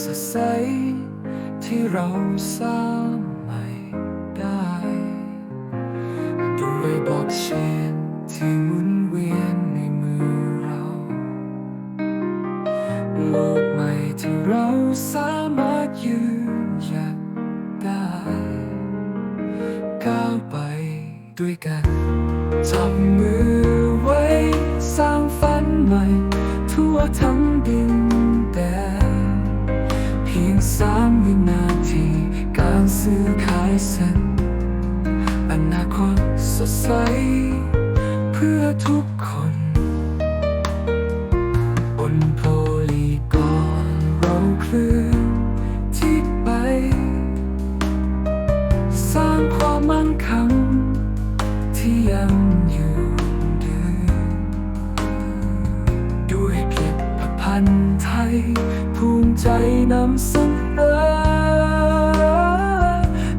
สดใสที่เราสร้างใหม่ได้ ด้วยบล็อกเชน ที่หมุนเวียนในมือเรา โลกใหม่ที่เราสามารถยืนหยัดได้ ก้าวไปด้วยกันจับมือไว้สร้างฝันใหม่ ทั่วทั้งดินแดนเพียงสามวินาทีการซื้อ คน บนโพลีกอนเราเคลื่อนที่ไป สร้างความมั่นคงที่ยังอยู่ดืนด้วยผลิตภัณฑ์ไทย ภูมิใจนำเสนอ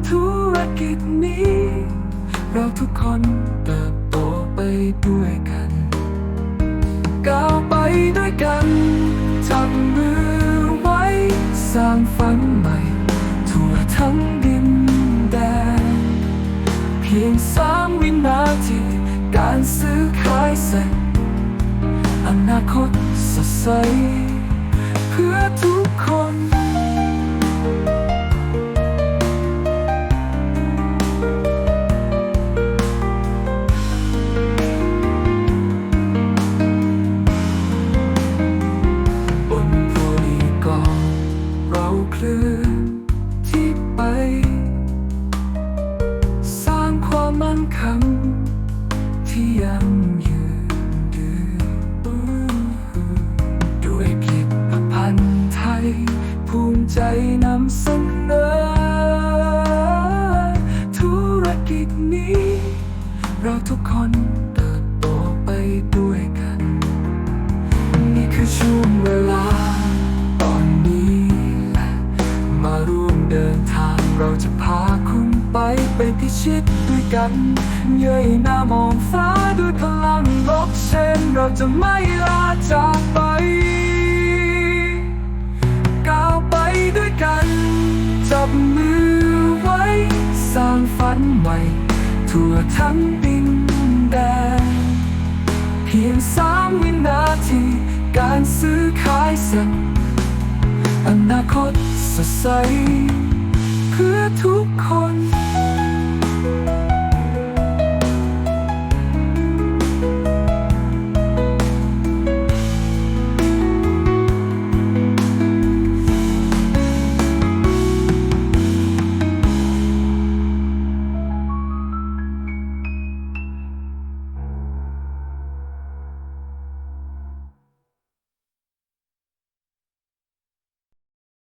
ธุรกิจนี้ เราทุกคนเติบโตไปด้วยกัน ก้าวไปด้วยกันจับมือไว้สร้างฝันใหม่ ทั่วทั้งดินแดนเพียงสามวินาทีการซื้อขายเสร็จอนาคตสดใส นำเสนอธุรกิจนี้ เราทุกคนเติบโตไปด้วยกัน นี่คือช่วงเวลา ตอนนี้แหละมาร่วมเดินทางเราจะพาคุณไปไปพิชิตด้วยกันเย้ยหน้ามองฟ้าด้วยพลังบล็อกเชนเราจะไม่ลาจากไป ฝันใหม่ทั่วทั้งดินแดนเพียงสามวินาที การซื้อขายเสร็จอนาคตสดใส เพื่อทุกคน